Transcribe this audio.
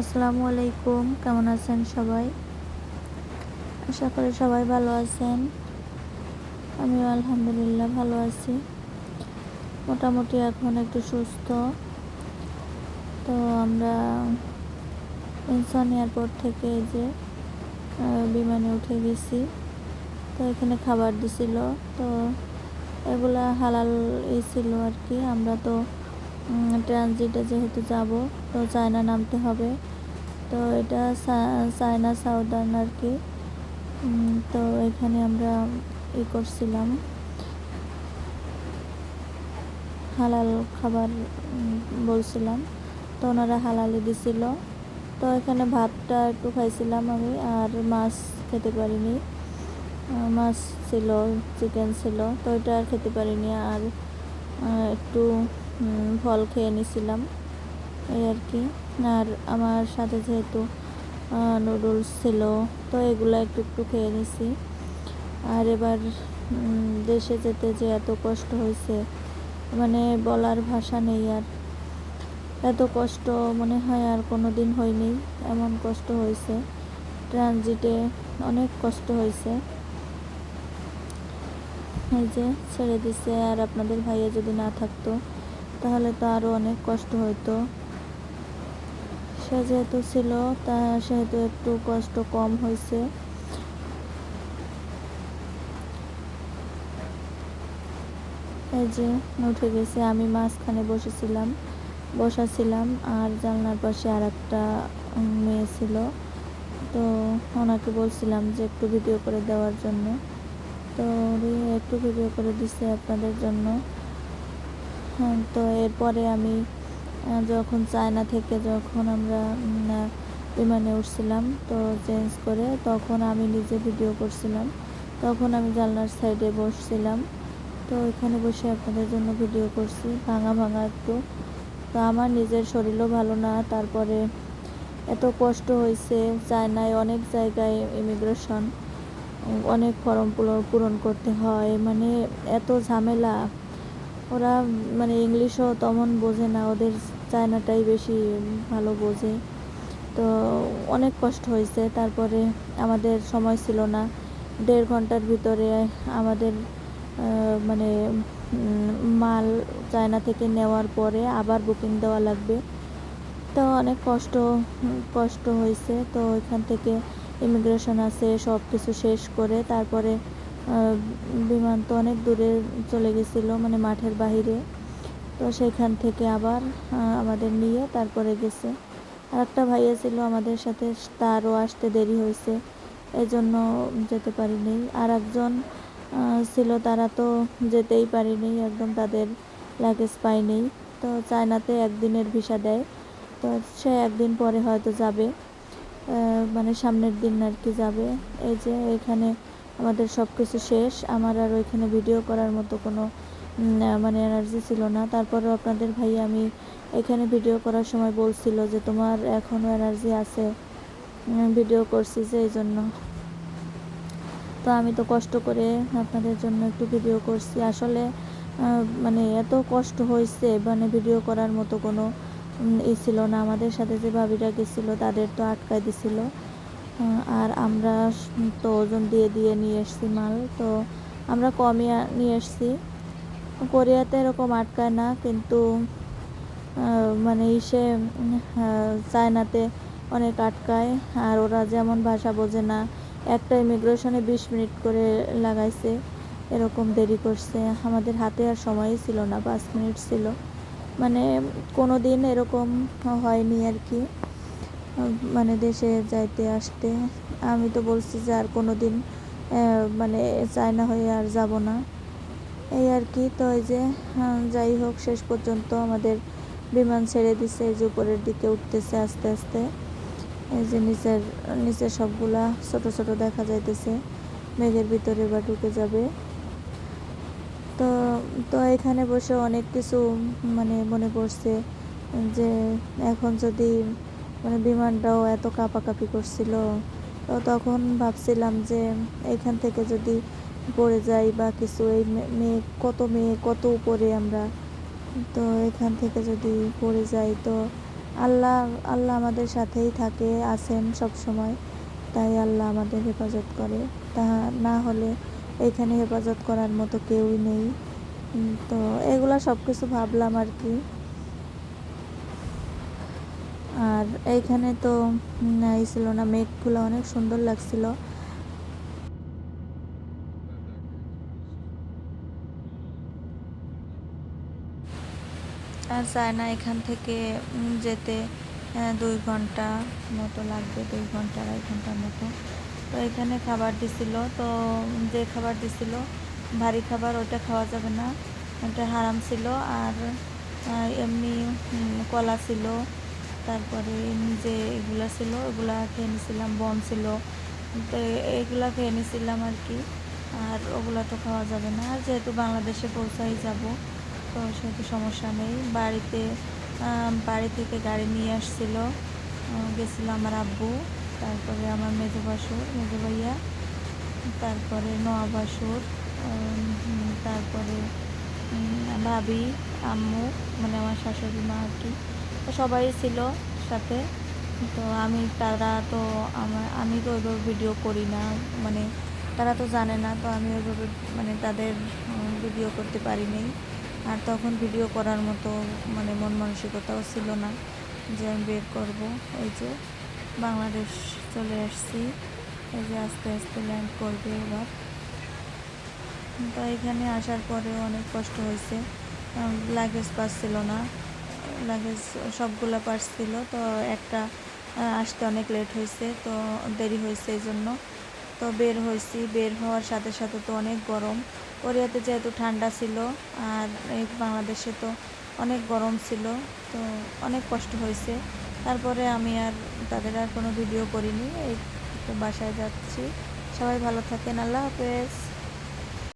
আসসালামু আলাইকুম, কেমন আছেন সবাই? আশা করি সবাই ভালো আছেন। আমিও আলহামদুলিল্লাহ ভালো আছি। মোটামুটি এখন একটু সুস্থ। তো আমরা ইনসান এয়ারপোর্ট থেকে যে বিমানে উঠে গেছি। তো এখানে খাবার দিছিল। তো এগুলা হালাল ই ছিল আর কি। আমরা তো ট্রানজিটে যেহেতু যাব, তো চায়না নামতে হবে। তো এটা চায়না সাউদার্ন আর কি। তো এখানে আমরা ই করছিলাম। হালাল খাবার বলছিলাম। তো ওনারা হালালি দিছিল। তো এখানে ভাতটা একটু খাইছিলাম আমি, আর মাছ খেতে পারিনি। মাছ ছিল চিকেন ছিল, তো এটা আর খেতে পারিনি। আর একটু ফল খেয়ে নিছিলাম। এই আর কি। আর আমার সাথে যেহেতু নুডলস ছিল, তো এগুলো একটু একটু খেয়ে নিছি। আর এবার দেশে যেতে যে এত কষ্ট হয়েছে মানে বলার ভাষা নেই আর। এত কষ্ট মনে হয় আর কোনো দিন হয়নি, এমন কষ্ট হয়েছে। ট্রানজিটে অনেক কষ্ট হয়েছে। এই যে ছেড়ে দিছে, আর আপনাদের ভাইয়া যদি না থাকতো তাহলে তো আরও অনেক কষ্ট হতো সে যেহেতু ছিল, তা সেহেতু একটু কষ্ট কম হয়েছে এই যে, উঠে গেছে, আমি মাঝখানে বসেছিলাম বসা ছিলাম আর জানলার পাশে আর একটা মেয়ে ছিল। তো ওনাকে বলছিলাম যে, একটু ভিডিও করে দেওয়ার জন্য। তো একটু ভিডিও করে দিছে আপনাদের জন্য। তো এরপরে আমি যখন চায়না থেকে যখন আমরা বিমানে উঠছিলাম তো চেঞ্জ করে তখন আমি নিজে ভিডিও করছিলাম। তখন আমি জানলার সাইডে বসছিলাম। তো ওইখানে বসে আপনাদের জন্য ভিডিও করছি, ভাঙা ভাঙা একটু। তো আমার নিজের শরীরও ভালো না, তারপরে এত কষ্ট হয়েছে চায়নায় অনেক জায়গায় ইমিগ্রেশন অনেক ফর্ম পূরণ করতে হয়। মানে এত ঝামেলা। ওরা মানে ইংলিশও তেমন বোঝে না, ওদের চায়নাটাই বেশি ভালো বোঝে। তো অনেক কষ্ট হয়েছে, তারপরে আমাদের সময় ছিল না। দেড় ঘণ্টার ভিতরে আমাদের মানে মাল চায়না থেকে নেওয়ার পরে আবার বুকিং দেওয়া লাগবে। তো অনেক কষ্ট কষ্ট হয়েছে। তো এখান থেকে ইমিগ্রেশন আছে সব কিছু শেষ করে তারপরে বিমান তো অনেক দূরে চলে গেছিল মানে মাঠের বাহিরে। তো সেখান থেকে আবার আমাদের নিয়ে তারপরে গেছে। আর একটা ভাইয়া ছিল আমাদের সাথে, তারও আসতে দেরি হয়েছে। এই জন্য যেতে পারিনি। আর একজন ছিল, তারা তো যেতেই পারিনি, একদম তাদের লাগেজ পাইনি তো চায়নাতে একদিনের ভিসা দেয়। তো সে একদিন পরে হয়তো যাবে। মানে সামনের দিন আর কি যাবে। এই যে এখানে আমাদের সব কিছু শেষ। আমার আর ওইখানে ভিডিও করার মতো কোনো মানে এনার্জি ছিল না। তারপরেও আপনাদের ভাই আমি এখানে ভিডিও করার সময় বলছিল যে তোমার এখনও এনার্জি আছে। ভিডিও করছি যে এই জন্য। তো আমি তো কষ্ট করে আপনাদের জন্য একটু ভিডিও করছি। আসলে মানে এত কষ্ট হয়েছে মানে ভিডিও করার মতো কোনো ই ছিল না। আমাদের সাথে যে ভাবিরা গেছিল তাদের তো আটকায় দিছিল। আর আমরা তো ওজন দিয়ে দিয়ে নিয়ে এসছি মাল, তো আমরা কমই নিয়ে এসছি। কোরিয়াতে এরকম আটকায় না, কিন্তু মানে ইসে চায়নাতে অনেক আটকায়, আর ওরা যেমন ভাষা বোঝে না, একটা ইমিগ্রেশনে বিশ মিনিট করে লাগাইছে, এরকম দেরি করছে। আমাদের হাতে আর সময়ই ছিল না, পাঁচ মিনিট ছিল। মানে কোনো দিন এরকম হয়নি আর কি। মানে দেশে যাইতে আসতে, আমি তো বলছি যে আর কোনো দিন মানে চায়না হয়ে আর যাব না। এই আর কি, তো এই যে যাই হোক, শেষ পর্যন্ত আমাদের বিমান ছেড়ে দিছে, এই যে উপরের দিকে উঠতেছে আস্তে আস্তে। এই যে নিচের নিচের সবগুলা ছোট ছোট দেখা যাইতেছে, মেঘের ভিতরে বা ঢুকে যাবে। তো তো এখানে বসে অনেক কিছু মানে মনে পড়ছে যে, এখন যদি মানে বিমানটাও এত কাঁপাকাঁপি করছিল। তো তখন ভাবছিলাম যে এখান থেকে যদি পড়ে যাই বা কিছু, এই মেয়ে কত মেয়ে কত উপরে আমরা। তো এখান থেকে যদি পড়ে যাই তো আল্লাহ আল্লাহ আমাদের সাথেই থাকে, আছেন সব সময়। তাই আল্লাহ আমাদের হেফাজত করে। তা না হলে এখানে হেফাজত করার মতো কেউই নেই। তো এগুলা সব কিছু ভাবলাম আর কি। আর এইখানে তো ছিল না, মেঘগুলো অনেক সুন্দর লাগছিল। আর চায় না এখান থেকে যেতে দুই ঘণ্টা মতো লাগবে, দুই ঘণ্টা, আড়াই ঘণ্টার মতো। তো এখানে খাবার দিছিল, তো যে খাবার দিছিল, ভারী খাবার ওটা খাওয়া যাবে না। ওটা হারাম ছিল, আর এমনি কলা ছিল তারপরে যে এগুলা ছিল ওগুলা খেয়ে নিছিলাম, বন ছিল। তো এইগুলা খেয়ে নিছিলাম আর কি। আর ওগুলা তো খাওয়া যাবে না। আর যেহেতু বাংলাদেশে পৌঁছাই যাব, তো সেহেতু সমস্যা নেই। বাড়িতে বাড়ি থেকে গাড়ি নিয়ে আসছিল। গেছিল আমার আব্বু, তারপরে আমার মেজো বাসুর মেজো ভাইয়া, তারপরে নোয়া বাসুর তারপরে ভাবি, আম্মু মানে আমার শাশুড়ি মা আর কি। সবাই ছিল সাথে। তো আমি, তারা তো আমার, আমি তো ওইভাবে ভিডিও করি না। মানে তারা তো জানে না, তো আমি ওইভাবে মানে তাদের ভিডিও করতে পারিনি। আর তখন ভিডিও করার মতো মানে মন মানসিকতাও ছিল না যে আমি বের করব। এই যে বাংলাদেশ চলে আসছি। এই যে আস্তে আস্তে ল্যান্ড করবে এবার। তো এখানে আসার পরেও অনেক কষ্ট হয়েছে। লাগেজ পাচ্ছিল না। লাগেজ সবগুলো পার্স ছিল, তো একটা আসতে অনেক লেট হয়েছে, তো দেরি হয়েছে এই জন্য। তো বের হয়েছি, বের হওয়ার সাথে সাথে তো অনেক গরম। কোরিয়াতে যেহেতু ঠান্ডা ছিল, আর এই বাংলাদেশে তো অনেক গরম ছিল, তো অনেক কষ্ট হয়েছে। তারপরে আমি আর তাদের আর কোনো ভিডিও করিনি, এই বাসায় যাচ্ছি। সবাই ভালো থাকেন, আল্লাহ হাফেজ।